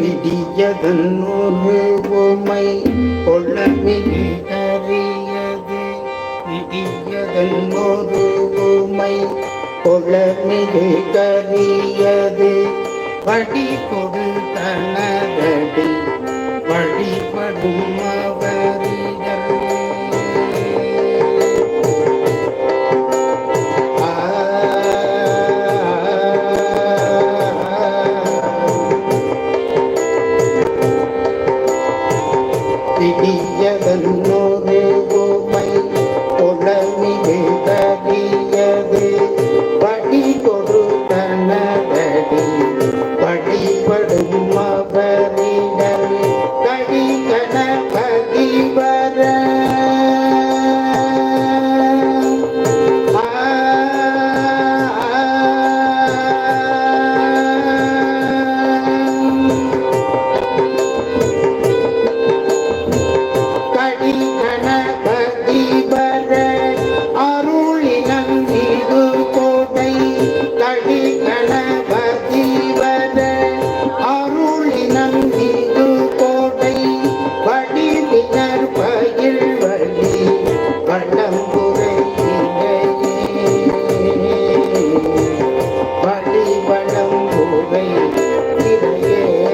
பிடியதன் ஒரு உமை கொள்ளமிகறியது பிடியதன் ஒரு உமை கொள்ளமிகறியது படி கொடு தனதடி வழிபடும் அவரே ತಿಳಿಯದನ್ನು 나이 들？